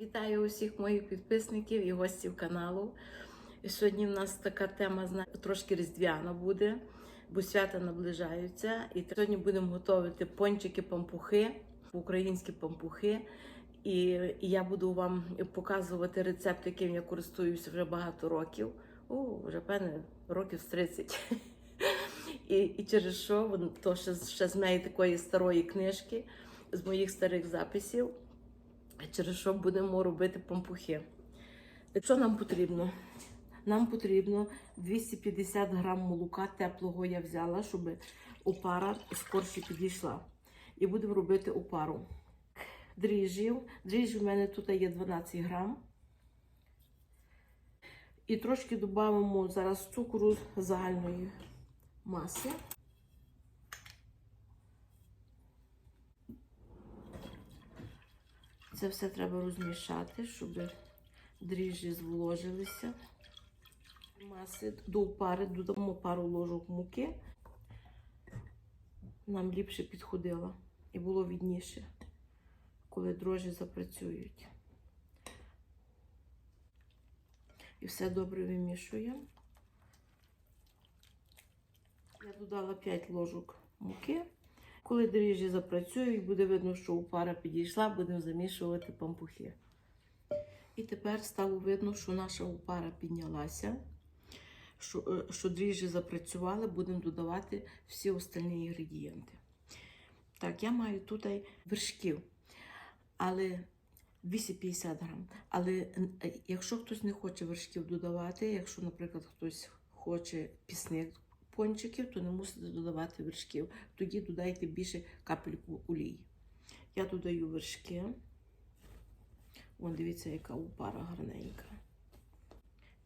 Вітаю усіх моїх підписників і гостів каналу. Сьогодні в нас така тема трошки різдвяна буде, бо свята наближаються. І сьогодні будемо готувати пончики пампухи, українські пампухи. І, я буду вам показувати рецепт, яким я користуюся вже багато років. О, вже певне, років з 30. І, і через що то ще, ще з моєї такої старої книжки, з моїх старих записів через що будемо робити пампухи. Що нам потрібно? Нам потрібно 250 грам молока теплого я взяла, щоб опара скорше підійшла. І будемо робити опару. Дріжджів. Дріжджі в мене тут є 12 грам. І трошки додамо зараз цукру загальної маси. Це все треба розмішати, щоб дріжджі зволожилися. Маси до опари додамо пару ложок муки. Нам ліпше підходило і було відніше, коли дрожжі запрацюють. І все добре вимішуємо. Я додала 5 ложок муки. Коли дріжджі запрацюють, буде видно, що опара підійшла, будемо замішувати пампухи. І тепер стало видно, що наша опара піднялася, що, е, що дріжджі запрацювали, будемо додавати всі остальні інгредієнти. Так, я маю тут вершків, але 250 грам. Але е, якщо хтось не хоче вершків додавати, якщо, наприклад, хтось хоче пісник пончиків, то не мусите додавати вершків. Тоді додайте більше капельку олії. Я додаю вершки. Вон, дивіться, яка опара гарненька.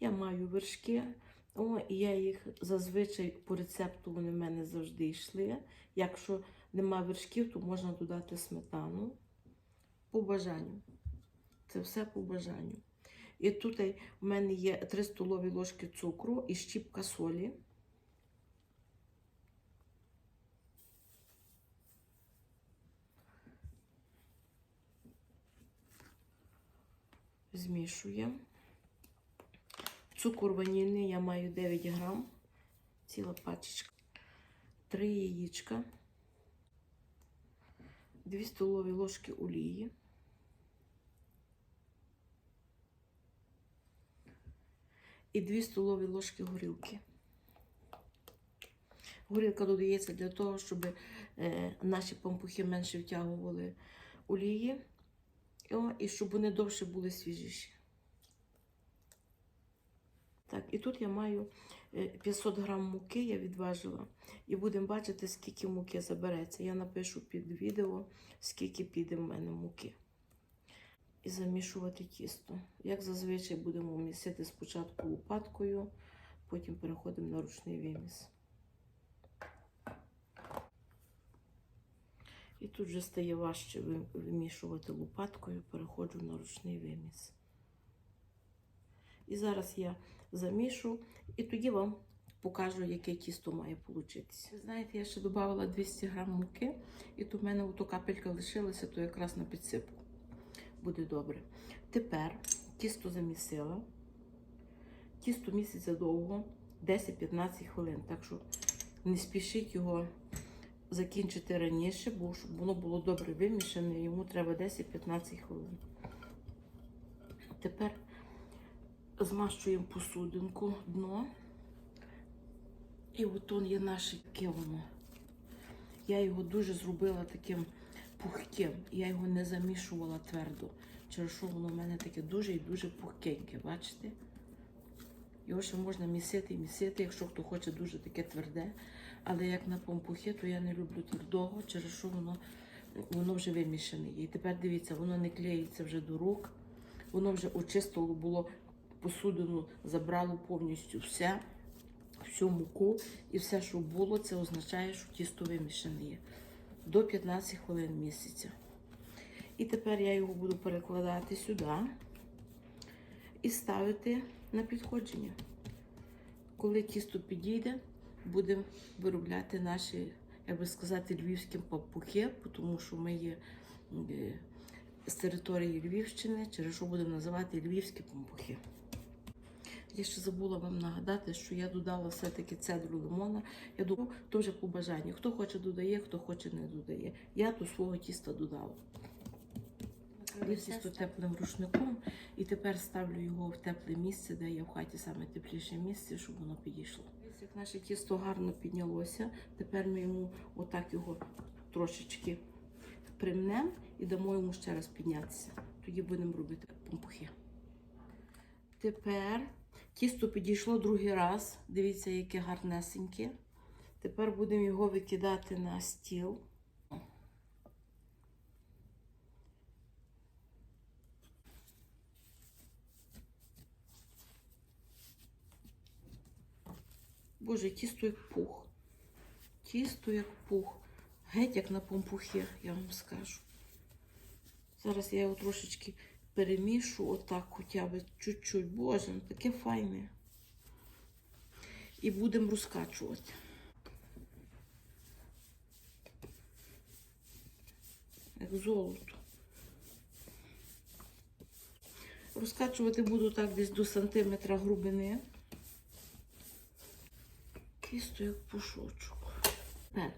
Я маю вершки. О, і я їх зазвичай по рецепту вони в мене завжди йшли. Якщо нема вершків, то можна додати сметану по бажанню. Це все по бажанню. І тут у мене є 3 столові ложки цукру і щіпка солі. Змішуємо. Цукор ванільний я маю 9 грам, ціла пачечка, 3 яєчка, 2 столові ложки олії, і 2 столові ложки горілки. Горілка додається для того, щоб е, наші пампухи менше втягували олії. О, і щоб вони довше були свіжіші. Так, і тут я маю е, 500 грам муки, я відважила. І будемо бачити, скільки муки забереться. Я напишу під відео, скільки піде в мене муки. І замішувати тісто. Як зазвичай будемо місити спочатку лопаткою, потім переходимо на ручний виміс. І тут вже стає важче вимішувати лопаткою, переходжу на ручний виміс. І зараз я замішу, і тоді вам покажу, яке тісто має получитися. Ви знаєте, я ще додавала 200 грам муки, і то в мене ото капелька лишилася, то якраз на підсипку. Буде добре. Тепер тісто замісила. Тісто місяця довго, 10-15 хвилин. Так що не спішіть його закінчити раніше, бо щоб воно було добре вимішане, йому треба 10-15 хвилин. Тепер змащуємо посудинку дно. І от он є наше воно. Я його дуже зробила таким пухким. Я його не замішувала твердо. Через що воно в мене таке дуже і дуже пухкеньке, бачите? Його ще можна місити і місити, якщо хто хоче дуже таке тверде. Але як на пампухи, то я не люблю твердого, через що воно, воно вже вимішане. І тепер дивіться, воно не клеїться вже до рук. Воно вже очистило було посудину, забрало повністю все, всю муку і все, що було, це означає, що тісто вимішане є. До 15 хвилин місяця. І тепер я його буду перекладати сюди і ставити на підходження. Коли тісто підійде, будемо виробляти наші, як би сказати, львівські папухи, тому що ми є е, з території Львівщини, через що будемо називати львівські пампухи. Я ще забула вам нагадати, що я додала все-таки цедру лимона. Я думаю, то вже по бажанню. Хто хоче додає, хто хоче не додає. Я до свого тіста додала. Накрив тісто теплим рушником і тепер ставлю його в тепле місце, де є в хаті саме тепліше місце, щоб воно підійшло. Ось Як наше тісто гарно піднялося, тепер ми йому отак його трошечки примнемо і дамо йому ще раз піднятися. Тоді будемо робити пампухи. Тепер тісто підійшло другий раз. Дивіться, яке гарнесеньке. Тепер будемо його викидати на стіл. Боже, тісто як пух. Тісто як пух. Геть як на помпухи, я вам скажу. Зараз я його трошечки перемішу, отак хоча б чуть-чуть. Боже, ну таке файне. І будемо розкачувати. Як золото. Розкачувати буду так десь до сантиметра грубини. Тісто як пушочок. Тепер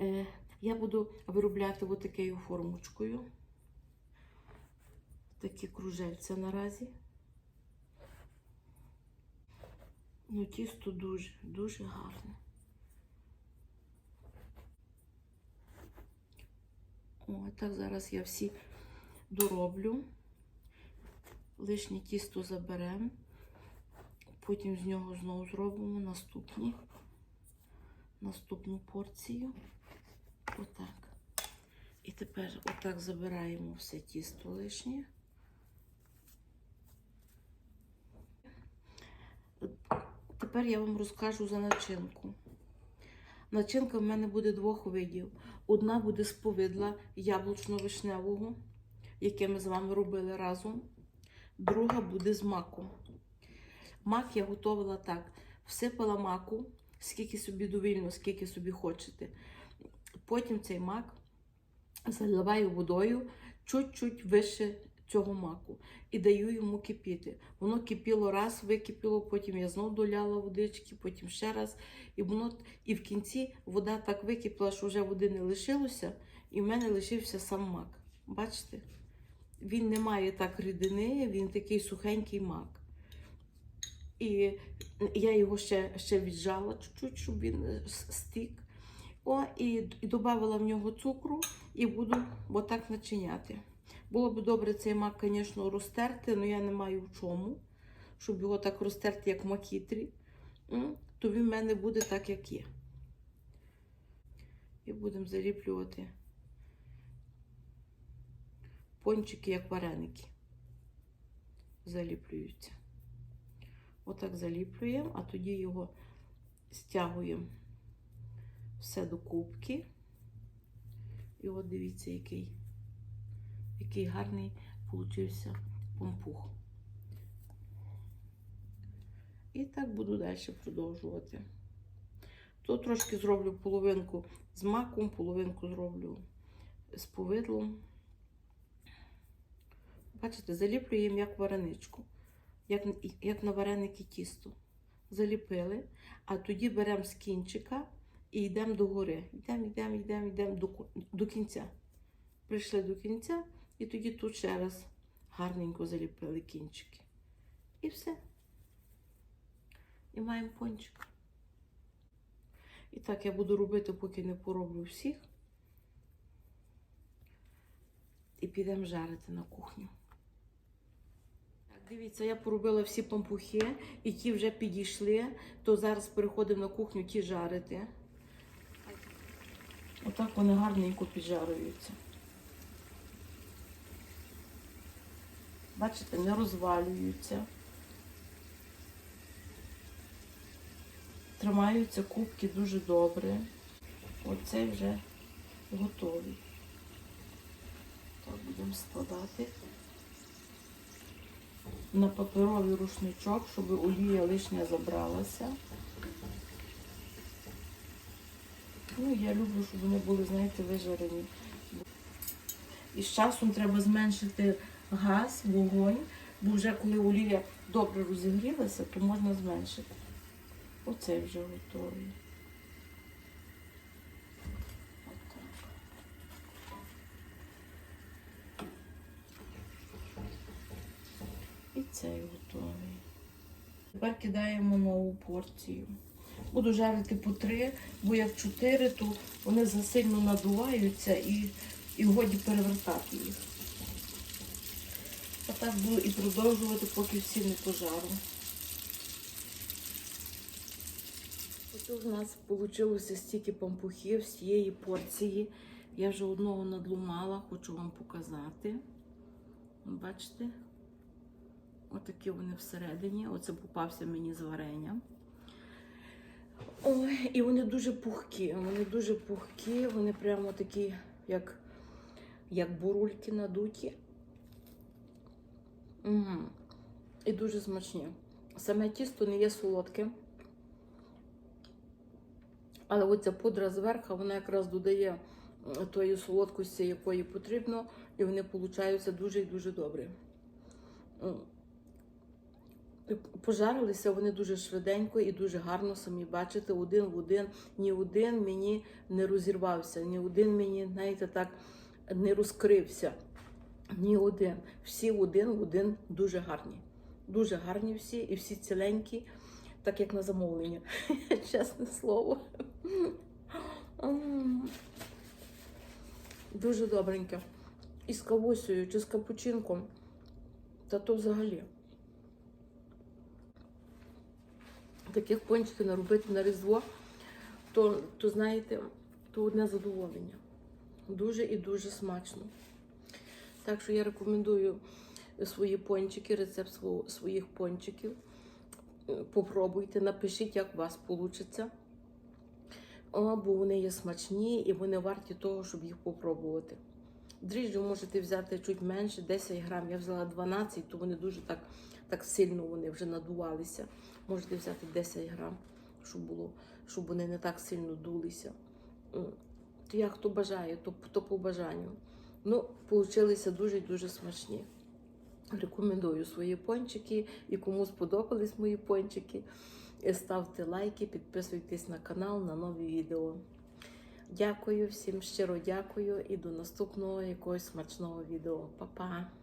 е, я буду виробляти отакою формочкою. Такі кружельця наразі. Ну, тісто дуже, дуже гарне. О, так зараз я всі дороблю. Лишнє тісто заберемо. Потім з нього знову зробимо наступні, наступну порцію. Отак. І тепер отак забираємо все тісто лишнє. Тепер я вам розкажу за начинку. Начинка в мене буде двох видів. Одна буде з повидла яблучно-вишневого, яке ми з вами робили разом. Друга буде з маку. Мак я готувала так: всипала маку, скільки собі довільно, скільки собі хочете. Потім цей мак заливаю водою чуть-чуть вище цього маку і даю йому кипіти. Воно кипіло раз, википіло, потім я знову доляла водички, потім ще раз. І воно і в кінці вода так википіла, що вже води не лишилося, і в мене лишився сам мак. Бачите? Він не має так рідини, він такий сухенький мак. І я його ще, ще віджала чуть-чуть, щоб він е, стік. О, і, і додавала в нього цукру і буду отак начиняти. Було б добре цей мак, звісно, розтерти, але я не маю в чому, щоб його так розтерти, як макітрі. То в мене буде так, як є. І будемо заліплювати пончики, як вареники. Заліплюються. Отак заліплюємо, а тоді його стягуємо все до кубки. І от дивіться, який, який гарний получився помпух. І так буду далі продовжувати. То трошки зроблю половинку з маком, половинку зроблю з повидлом. Бачите, заліплюємо як вареничку, як, як на вареники тісто. Заліпили, а тоді беремо з кінчика і йдемо до гори. Йдемо, йдемо, йдемо, йдемо до, до кінця. Прийшли до кінця, і тоді тут ще раз гарненько заліпили кінчики. І все. І маємо пончик. І так я буду робити, поки не пороблю всіх. І підемо жарити на кухню. Дивіться, я поробила всі пампухи, і ті вже підійшли, то зараз переходимо на кухню ті жарити. Отак вони гарненько піджарюються. Бачите, не розвалюються. Тримаються кубки дуже добре. Оцей вже готовий. Так, будемо складати на паперовий рушничок, щоб олія лишня забралася. Ну, я люблю, щоб вони були, знаєте, вижарені. І з часом треба зменшити газ, вогонь, бо вже коли олія добре розігрілася, то можна зменшити. Оце вже готовий. Отак. І цей готовий. Тепер кидаємо нову порцію. Буду жарити по три, бо як чотири, то вони засильно надуваються і, і годі перевертати їх. А так буду і продовжувати, поки всі не пожару. Ось у нас вийшло стільки пампухів з цієї порції. Я вже одного надлумала, хочу вам показати. Бачите? Отакі вони всередині. Оце попався мені з варенням. Ой, і вони дуже пухкі. Вони дуже пухкі, вони прямо такі, як, як бурульки надуті. Угу. І дуже смачні. Саме тісто не є солодке. Але оця пудра зверху, вона якраз додає тої солодкості, якої потрібно, і вони получаються дуже і дуже добрі. І Пожарилися вони дуже швиденько і дуже гарно самі бачите, один в один. Ні один мені не розірвався, ні один мені, знаєте, так не розкрився. Ні один. Всі один в один дуже гарні. Дуже гарні всі, і всі ціленькі, так як на замовлення. Чесне слово. Дуже добреньке. І з кавусею чи з капучинком. Та то взагалі. Таких пончиків наробити на різдво, то, то знаєте, то одне задоволення. Дуже і дуже смачно. Так що я рекомендую свої пончики, рецепт сво- своїх пончиків. Попробуйте, напишіть, як у вас вийде. О, бо вони є смачні і вони варті того, щоб їх попробувати. Дріжджі можете взяти чуть менше, 10 грам. Я взяла 12, то вони дуже так, так сильно вони вже надувалися. Можете взяти 10 грам, щоб було, щоб вони не так сильно дулися. То як хто бажає, то, то по бажанню. Ну, получилися дуже-дуже смачні. Рекомендую свої пончики і кому сподобались мої пончики. е, Ставте лайки, підписуйтесь на канал на нові відео. Дякую всім щиро дякую і до наступного якогось смачного відео. Па-па!